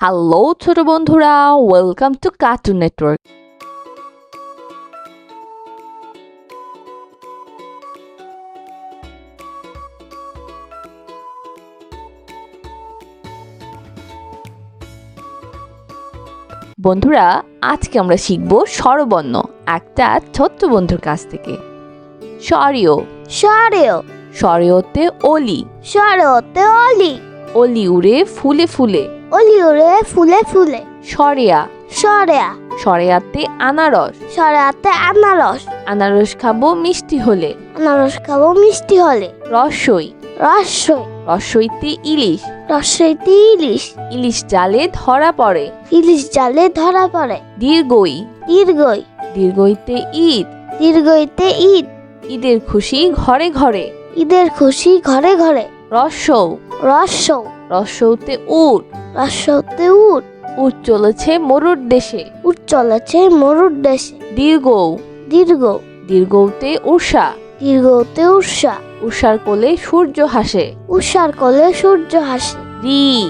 Hello ছোট বন্ধুরা welcome to cartoon network বন্ধুরা আজকে আমরা শিখব স্বরবর্ণ একটা ছোট্ট বন্ধুর কাছ থেকে। স্বরীয়। সরেও স্বরীয়তে অলি। সরেওতে অলি। অলি উড়ে ফুলে ফুলে। উড়ে ফুলে ফুলে। সরেয়া। সরেয়া। সরেয়াতে আনারস। সরেয়াতে আনারস। আনারস খাব মিষ্টি হলে। আনারস খাব মিষ্টি হলে। রসই। রসই। রসইতে ইলিশ। রসইতে ইলিশ। ইলিশ জালে ধরা পড়ে। ইলিশ জালে ধরা পড়ে। দীর্ঘই। দীর্ঘই। দীর্ঘইতে ঈদ। দীর্ঘইতে ঈদ। ঈদের খুশি ঘরে ঘরে। ঈদের খুশি ঘরে ঘরে। রসৌ রসৌ রসৌতে উট। রসৌতে উট। উট চলেছে মরুর দেশে। উট চলেছে মরুর দেশে। দীর্ঘ দীর্ঘ দীর্ঘতে উষা দীর্ঘতে উষা উষার কোলে সূর্য হাসে। উষার কোলে সূর্য হাসে। রি।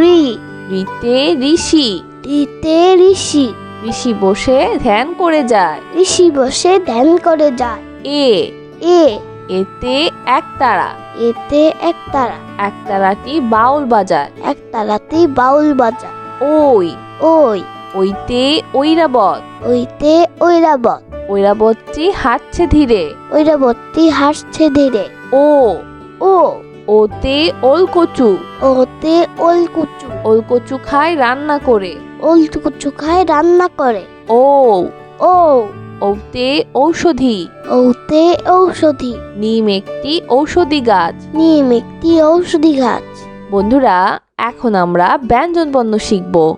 রি। রিতে ঋষি। রিতে ঋষি। ঋষি বসে ধ্যান করে যায়। ঋষি বসে ধ্যান করে যায়। এ। এ। এতে একতারা এতে একতারা। একতারাটি বাউল বাজায়। একতারাতে বাউল বাজার ওই। ওই। ওইতে ঐরাবত ওইতে ঐরাবত ঐরাবতটি হাঁটছে ধীরে। ঐরাবতী হাসছে ধীরে। ও। ও। ওতে ওলকচু। ওতে ওলকুচু। ওলকচু খায় রান্না করে। ওলকুচু খায় রান্না করে। ও। ও। ওতে ঔষধি। ওতে ঔষধি। নিম একটি ঔষধি গাছ। নিম একটি ঔষধি গাছ। বন্ধুরা এখন আমরা ব্যঞ্জন বর্ণ শিখব।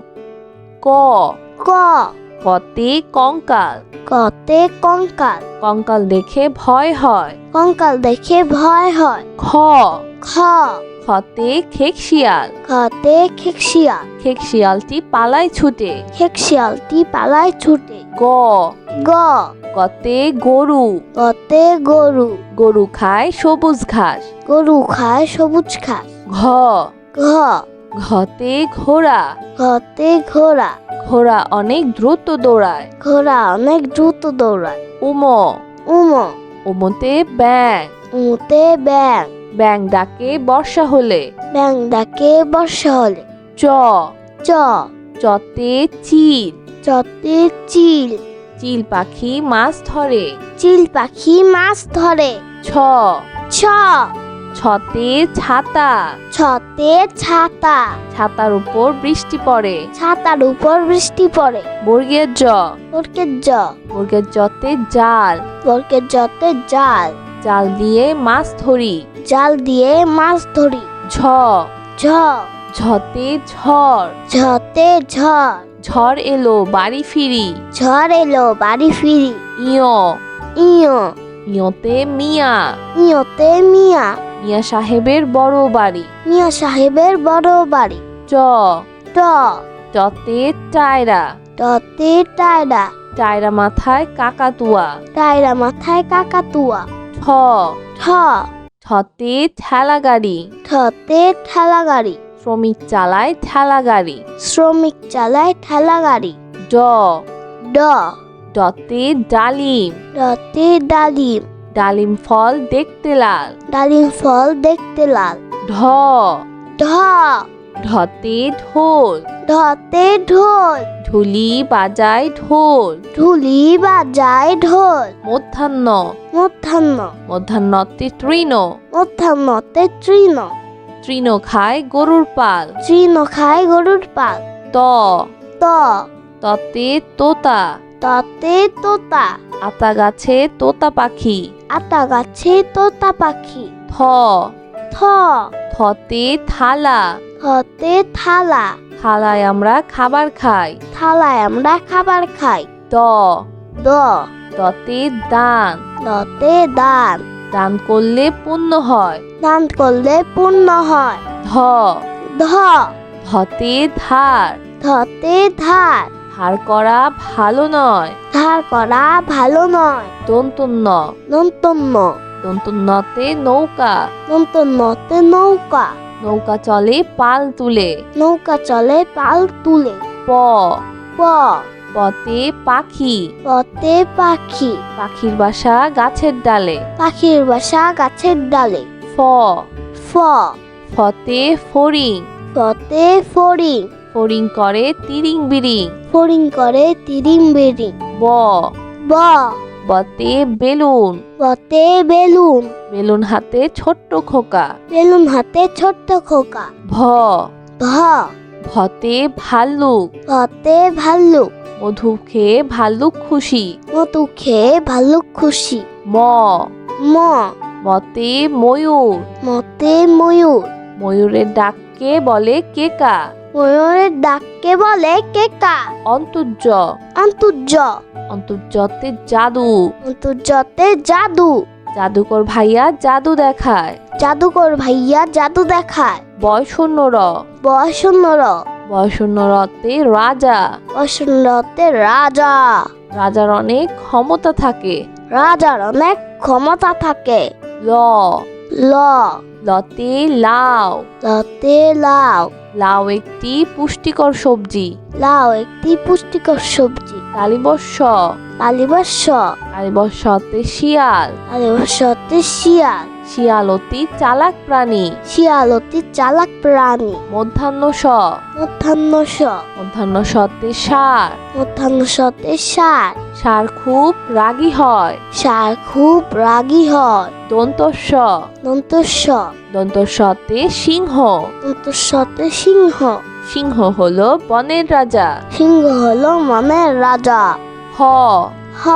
ক। ক। কতে কঙ্কাল। কতে কঙ্কাল। কঙ্কাল দেখে ভয় হয়। কঙ্কাল দেখে ভয় হয়। খ। খ। খতে খেকশিয়াল খতে খেকশিয়াল খেকশিয়ালটি পালায় ছুটে। খেকশিয়ালটি পালায় ছুটে। গ। গ। গতে গরু। গতে গরু। গরু খায় সবুজ ঘাস। গরু খায় সবুজ ঘাস। ঘ। ঘ। ঘতে ঘোড়া। ঘতে ঘোড়া। ঘোড়া অনেক দ্রুত দৌড়ায়। ঘোড়া অনেক দ্রুত দৌড়ায়। উম। উম। উমতে ব্যাং উমতে ব্যাং ব্যাং ডাকে বর্ষা হলে। ব্যাং ডাকে বর্ষা হলে। চ। চ। চতে চিল। চতে চিল। চিল পাখি মাছ ধরে। চিল পাখি মাছ ধরে। ছ। ছ। ছতে ছাতা। ছতে ছাতা। ছাতার উপর বৃষ্টি পড়ে। ছাতার উপর বৃষ্টি পড়ে। বর্গের জ। বরকের জ। বর্গের জতে জাল। বরকের জতে জাল। জাল দিয়ে মাছ ধরি। জাল দিয়ে মাছ ধরি। ঝ। ঝ। ঝতে ঝড়। ঝতে ঝড়। ঝড় এলো বাড়ি ফিরি। ঝড় এলো বাড়ি ফিরি। ইয়। ইয়। ইয়তে মিয়া। ইয়তে মিয়া। মিয়া সাহেবের বড় বাড়ি। মিয়া সাহেবের বড় বাড়ি। চ ট। চতে টায়রা। টতে টায়রা। টায়রা মাথায় কাকাতুয়া। টায়রা মাথায় কাকাতুয়া। ঠ। ঠ। ছতে ঠেলা গাড়ি ঠতে ঠেলা গাড়ি শ্রমিক চালায় ঠেলা গাড়ি শ্রমিক চালায় ঠেলা গাড়ি ড। ড। ডতে ডালিম। ডতে ডালিম। ডালিম ফল দেখতে লাল। ডালিম ফল দেখতে লাল। ঢ। ঢ। ঢতে ঢোল। ঢতে ঢোল। ঢুলি বাজায় ঢোল। ঢুলি বাজায় ঢোল। মধ্যাহ্ন। মধ্যাহ্ন। মধ্যাহ্নতে তৃণ মধ্যাহ্নতে তৃণ তৃণ খায় গরুর পাল। তৃণ খায় গরুর পাল। ত। ত। ততে তোতা। ততে তোতা। আতা গাছে তোতা পাখি। আতা গাছে তোতা পাখি। থ। থ। থতে থালা। থতে থালা। থালায় আমরা খাবার খাই। থালায় আমরা খাবার খাই। দ। দ। দতে দান। দতে দান। দান করলে পুণ্য হয়। দান করলে পূর্ণ হয়। ধ। ধ। ধতে ধার। ধতে ধার। ধার করা ভালো নয়। ধার করা ভালো নয়। দন্তন্য। নন্তন্য দন্তন্যতে নৌকা। নন্তন্যতে নৌকা। নৌকা চলে পাল তুলে। নৌকা চলে পাল তুলে। প। প। পতে পাখি। পতে পাখি। পাখির বাসা গাছের ডালে। পাখির বাসা গাছের ডালে। ফ। ফ। ফতে ফড়িং। ফতে ফড়িং। ফড়িং করে তিরিং বিরিং। ফড়িং করে তিরিং বেরিং। ব। ব। বতে বেলুন। বতে বেলুন। বেলুন হাতে ছোট্ট খোকা। বেলুন হাতে ছোট্ট খোকা। ভ। ভ। ভতে ভাল্লুক। ভতে ভাল্লুক। মধু খেয়ে ভাল্লুক খুশি। মধু খেয়ে ভাল্লুক খুশি। ম। ম। মতে ময়ূর। মতে ময়ূর। ময়ূরের ডাককে বলে কেকা। ময়ূরের ডাককে বলে কেকা। অন্তর্য। অন্তর্য। অন্তর্যতে জাদু। অন্তর্যতে জাদু। জাদুকর ভাইয়া জাদু দেখায়। জাদুকর ভাইয়া জাদু দেখায়। বয়শূন্য র বয়সন্নর। বয়শূন্য রতে রাজা। বয়সন্নতে রাজা। রাজার অনেক ক্ষমতা থাকে। রাজার অনেক ক্ষমতা থাকে। ল। ল। লতে লাও। লতে লাউ লাউ একটি পুষ্টিকর সবজি। লাউ একটি পুষ্টিকর সবজি। কালিবর্ষ। কালিবর্ষ। কালিবর্ষতে শিয়াল। কালিবর্ষতে শিয়াল। শিয়াল অতি চালাক প্রাণী। শিয়াল অতি চালাক প্রাণী। মধ্যাহ্ন স মধ্যাহ্ন স মধ্যাহ্ন সতে সার। মধ্যাহ্ন সতে সার। সার খুব রাগী হয়। সার খুব রাগী হয়। দন্তস্ব। দন্তস্ব। দন্তস্বতে সিংহ। দন্তস্বতে সিংহ। সিংহ হলো বনের রাজা। সিংহ হলো মনের রাজা। হ। হ।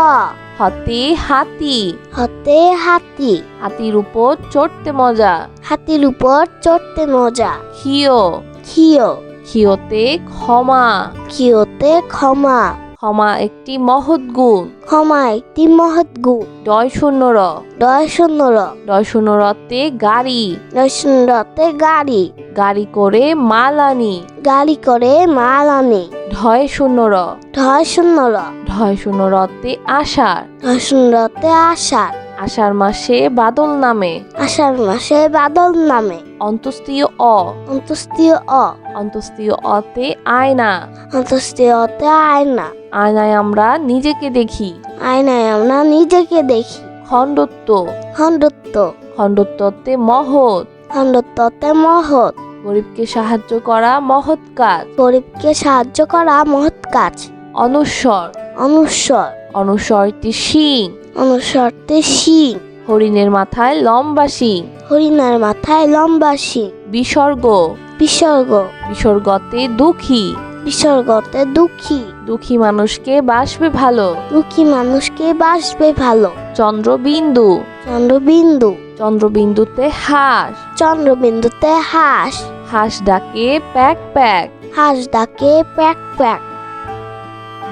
হতে হাতি। হতে হাতি। হাতির উপর চড়তে মজা। হাতির উপর চড়তে মজা। খিও খিও খিওতে ক্ষমা। খিওতে ক্ষমা। ক্ষমা একটি মহৎ গুণ। ক্ষমা একটি মহৎ গুণ। ডয় শূন্য র। ডয় শূন্য র। ডয় শূন্য রতে গাড়ি। ডয় শূন্য রতে গাড়ি। গাড়ি করে মাল আনি। গাড়ি করে মাল আনি। ঢয় শূন্য র। ঢয় শূন্যর ঢয় শূন্য রতে আষাঢ়। ঢয় শূন্যতে আষাঢ়। আষাঢ় মাসে বাদল নামে। আষাঢ় মাসে বাদল নামে। অন্তস্তীয় অ। অন্তস্তীয় অ। অন্তস্তীয় অতে আয়না। অন্তস্তীয় অতে আয়না। আয়নায় আমরা নিজেকে দেখি। আয়নায় আমরা নিজেকে দেখি। খণ্ডত্ব। খণ্ডত্ব। খণ্ডত্বতে মহৎ। খণ্ডত্বতে মহৎ। গরিবকে সাহায্য করা মহৎ কাজ। গরিবকে সাহায্য করা মহৎ কাজ। অনুস্বর অনুস্বর অনুস্বরটি শিং অনুস্বরতে শিং। হরিণের মাথায় লম্বা শিং। হরিণের মাথায় লম্বা শিং। বিসর্গ। বিসর্গ। বিসর্গতে দুঃখী। বিসর্গতে দুঃখী। দুঃখী মানুষকে বাসবে ভালো। দুঃখী মানুষকে বাসবে ভালো। চন্দ্রবিন্দু। চন্দ্রবিন্দু। চন্দ্রবিন্দুতে হাঁস। চন্দ্রবিন্দুতে হাঁস। হাঁস ডাকে প্যাক প্যাক। হাঁস ডাকে প্যাক প্যাক।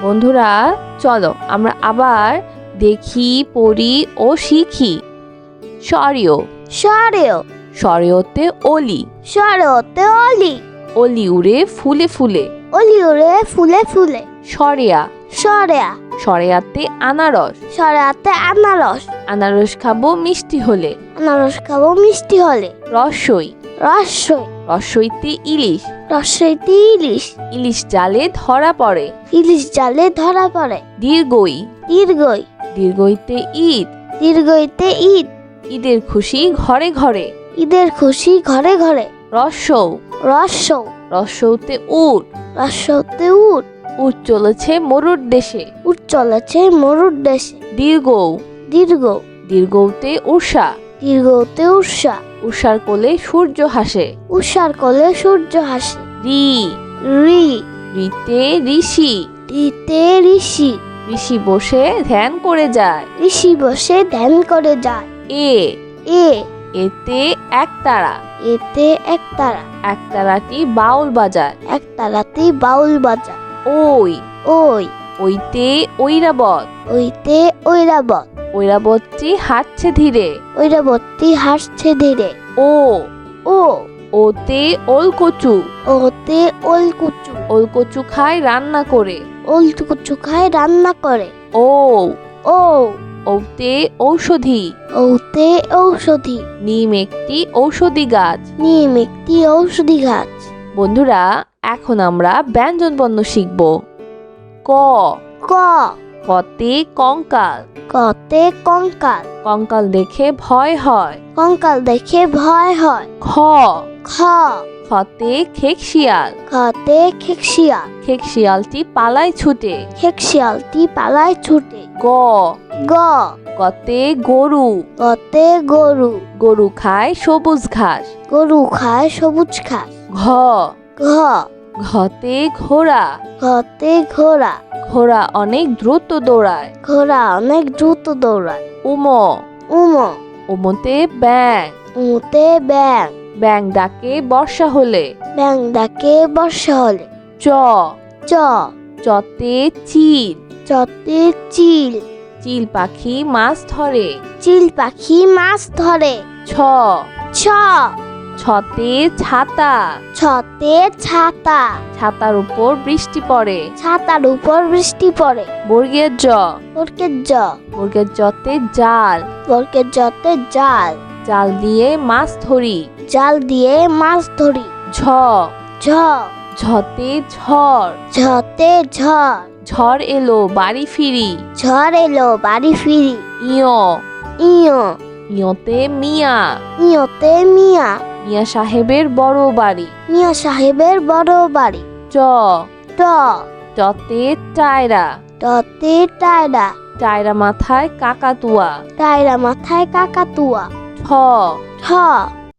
বন্ধুরা চলো আমরা আবার দেখি পড়ি ও শিখি। স্বরীয় সরেও স্বরীয়তে অলি। সরেওতে অলি। অলি উড়ে ফুলে ফুলে। অলি উড়ে ফুলে ফুলে। সরেয়া। সরেয়া। সরেয়াতে আনারস। সরেয়াতে আনারস। আনারস খাব মিষ্টি হলে। আনারস খাব মিষ্টি হলে। রসই। রসই। রসইতে ইলিশ। রসইতে ইলিশ। ইলিশ জালে ধরা পড়ে। ইলিশ জালে ধরা পড়ে। দীর্ঘই। দীর্ঘই। দীর্ঘইতে ঈদ। দীর্ঘইতে ঈদ। ঈদের খুশি ঘরে ঘরে। ঈদের খুশি ঘরে ঘরে। রসৌ রসৌ রসৌতে উট। রসৌতে উট। উট চলেছে মরুর দেশে। উট চলেছে মরুর দেশে। দীর্ঘ দীর্ঘ দীর্ঘতে উষা দীর্ঘতে উষা উষার কোলে সূর্য হাসে। উষার কোলে সূর্য হাসে। রি। রি। রিতে ঋষি। রিতে ঋষি। ঋষি বসে ধ্যান করে যায়। ঋষি বসে ধ্যান করে যায়। এ। এ। এতে এক তারা। এতে এক তারা। এক তারাটি বাউল বাজায়। এক তারাতে বাউল বাজা ওই। ওই। ওইতে ঐরাবত। ওইতে ঐরাবত। ঐরাবতটি হাঁটছে ধীরে। ঐরাবতী হাসছে ধীরে। ও। ও। ওতে ওলকচু ওতে ওলকুচু ওলকচু খায় রান্না করে। ওলকুচু খায় রান্না করে। ও। ও। ঔতে ঔষধি। ওতে ঔষধি। নিম একটি ঔষধি গাছ। নিম একটি ঔষধি গাছ। বন্ধুরা এখন আমরা ব্যঞ্জন বর্ণ শিখব। ক। ক। কতে কঙ্কাল। কতে কঙ্কাল। কঙ্কাল দেখে ভয় হয়। কঙ্কাল দেখে ভয় হয়। খ। খ। খতে খেকশিয়াল। খতে খেকশিয়াল। খেকশিয়ালটি পালায় ছুটে। খেকশিয়ালটি পালায় ছুটে। গ। গ। গতে গরু। গতে গরু। গরু খায় সবুজ ঘাস। গরু খায় সবুজ ঘাস। ঘ। ঘ। ঘতে ঘোড়া। ঘতে ঘোড়া। ঘোড়া অনেক দ্রুত দৌড়ায়। ঘোড়া অনেক দ্রুত দৌড়ায়। উম। উম। উমতে ব্যাং উমতে ব্যাং ব্যাং ডাকে বর্ষা হলে। ব্যাং ডাকে বর্ষা হলে। চ। চ। চতে চিল। চতে চিল। চিল পাখি মাছ ধরে। চিল পাখি মাছ ধরে। ছ। ছ। ছতে ছাতা। ছতে ছাতা। ছাতার উপর বৃষ্টি পড়ে। ছাতার উপর বৃষ্টি পড়ে। বর্গের জ। বর্গের জ। বর্গের জতে জাল। বর্গের জতে জাল। জাল দিয়ে মাছ ধরি। জাল দিয়ে মাছ ধরি। ঝ। ঝ। ঝতে ঝড়। ঝতে ঝড়। ঝড় এলো বাড়ি ফিরি। ঝড় এলো বাড়ি ফিরি। ইয়। ইয়। ইয়তে মিয়া। ইয়তে মিয়া। মিয়া সাহেবের বড় বাড়ি। মিয়া সাহেবের বড় বাড়ি। চ। ট। চতে টায়রা। টতে টায়রা। টায়রা মাথায় কাকাতুয়া। টায়রা মাথায় কাকাতুয়া। ঠ। ঠ।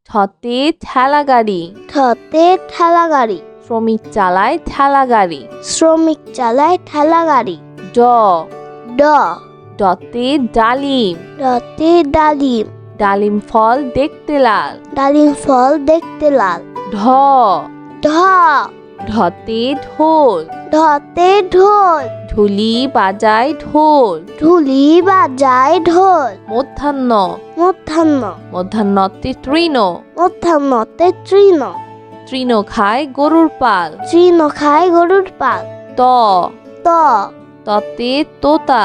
ছতে ঠেলা গাড়ি ঠতে ঠেলা গাড়ি শ্রমিক চালায় ঠেলা গাড়ি শ্রমিক চালায় ঠেলা গাড়ি ড। ড ডতে ডালিম। ডতে ডালিম। ডালিম ফল দেখতে লাল। ডালিম ফল দেখতে লাল। ঢ। ঢ। ঢতে ঢোল। ঢতে ঢোল। ঢুলি বাজায় ঢোল। ঢুলি বাজায় ঢোল। মধ্যাহ্ন। মধ্যাহ্ন। মধ্যাহ্নতে তৃণ। মধ্যাহ্নতে তৃণ। তৃণ খায় গরুর পাল। তৃণ খায় গরুর পাল। ত। ত। ততে তোতা।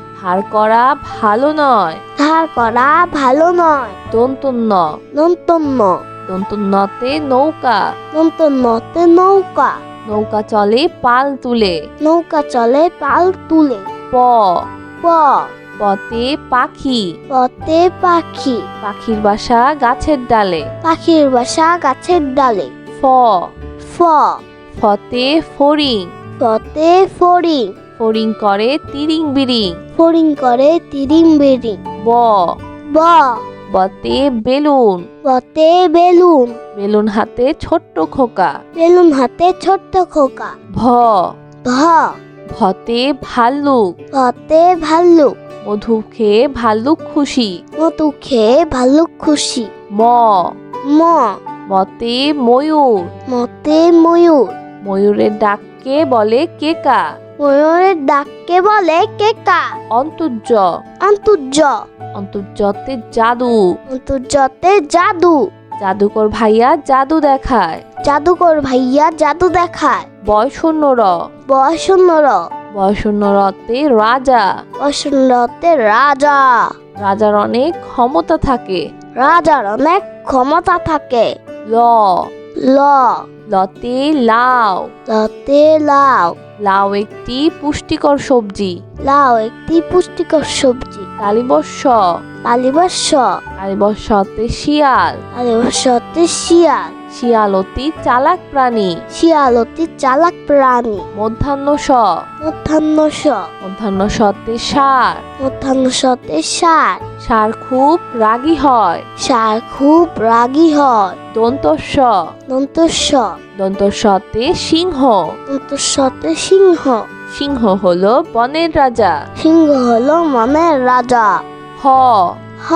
ধার করা ভালো নয়। ধার করা ভালো নয়। দন্তন্য নন্তন্য দন্তন্যতে নৌকা। নন্তন্যতে নৌকা। নৌকা চলে পাল তুলে। নৌকা চলে পাল তুলে। প। প। পতে পাখি। পতে পাখি। পাখির বাসা গাছের ডালে। পাখির বাসা গাছের ডালে। ফ। ফ। ফতে ফড়িং। ফতে ফড়িং। ফড়িং করে তিরিং বিরিং ফড়িং করে তিরিং বেরিং ব। ব। বতে বেলুন। বতে বেলুন। বেলুন হাতে ছোট্ট খোকা। বেলুন হাতে ছোট্ট খোকা। ভ। ভ। ভতে ভাল্লুক। ভতে ভাল্লুক। মধু খেয়ে ভাল্লুক খুশি। মধু খেয়ে ভাল্লুক খুশি। ম। ম। মতে ময়ূর। মতে ময়ূর। ময়ূরের ডাককে বলে কেকা। ময়ূরের ডাককে বলে কেকা। অন্তর্য। অন্তর্য। অন্তর্যতে জাদু। অন্তর্যতে জাদু। জাদুকর ভাইয়া জাদু দেখায়। জাদুকর ভাইয়া জাদু দেখায়। বয়শূন্য র বয়সুন্নর। বয়শূন্য রতে রাজা। বয়সুন্নরতে রাজা। রাজার অনেক ক্ষমতা থাকে। রাজার অনেক ক্ষমতা থাকে। ল। ল। লতে লাউ লতে লাউ লাউ একটি পুষ্টিকর সবজি। লাউ একটি পুষ্টিকর সবজি। কালিবর্ষ। কালিবর্ষ। কালিবর্ষতে শিয়াল। কালিবর্ষতে শিয়াল। শিয়াল অতি চালাক প্রাণী। শিয়াল অতি চালাক প্রাণী। মধ্যাহ্ন স মধ্যাহ্ন স মধ্যাহ্ন সতে সার। মধ্যাহ্ন সতে সার। সার খুব রাগী হয়। সার খুব রাগী হয়। দন্তস্ব। দন্তস্ব। দন্তস্বতে সিংহ। দন্তস্বতে সিংহ। সিংহ হলো বনের রাজা। সিংহ হলো মনের রাজা। হ। হ।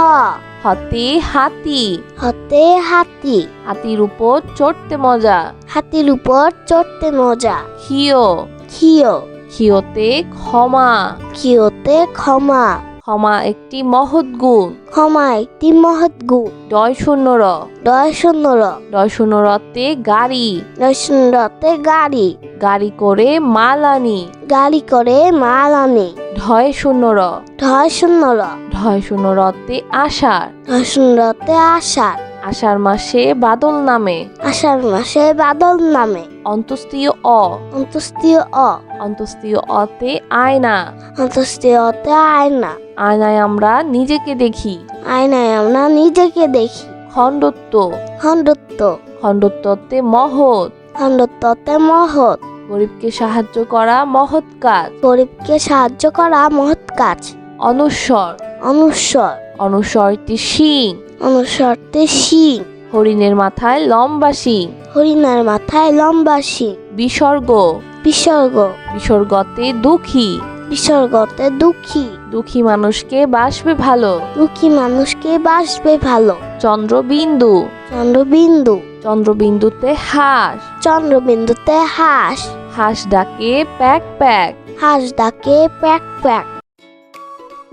হতে হাতি। হতে হাতি। হাতির উপর চড়তে মজা। হাতির উপর চড়তে মজা। খিও খিও খিওতে ক্ষমা। খিওতে ক্ষমা। ক্ষমা একটি মহৎ গুণ। ক্ষমা একটি মহৎ গুণ। ডয় শূন্য র। দয় শূন্য র। ডয় শূন্য রতে গাড়ি। ডয় শূন্য রতে গাড়ি। গাড়ি করে মাল আনি। গাড়ি করে মাল আনি। ঢয় শূন্য র। ঢয় শূন্য র। ঢয় শূন্য রতে আষাঢ় ঢয় শূন্য রতে আষাঢ় আষাঢ় মাসে বাদল নামে। আষাঢ় মাসে বাদল নামে। অন্তস্তীয় অ। অন্তস্তীয় অ। অন্তস্তীয় অতে আয়না। অন্তস্তীয় অতে আয়না। আয়নায় আমরা নিজেকে দেখি। আয়নায় আমরা নিজেকে দেখি। খণ্ডত্ব। খণ্ডত্ব। খণ্ডত্বতে মহৎ। খণ্ডত্বতে মহৎ। গরিবকে সাহায্য করা মহৎ কাজ। গরিবকে সাহায্য করা মহৎ কাজ। অনুস্বর অনুস্বর অনুস্বরটি শিং অনুস্বরতে শিং। হরিণের মাথায় লম্বা শিং। হরিণের মাথায় লম্বা শিং। বিসর্গ। বিসর্গ। বিসর্গতে দুঃখী। বিসর্গতে দুঃখী। দুঃখী মানুষকে বাসবে ভালো। দুঃখী মানুষকে বাসবে ভালো। চন্দ্রবিন্দু। চন্দ্রবিন্দু। চন্দ্রবিন্দুতে হাঁস। চন্দ্রবিন্দুতে হাঁস। হাঁস ডাকে প্যাক প্যাক। হাঁস ডাকে প্যাক প্যাক।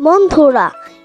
বন্ধুরা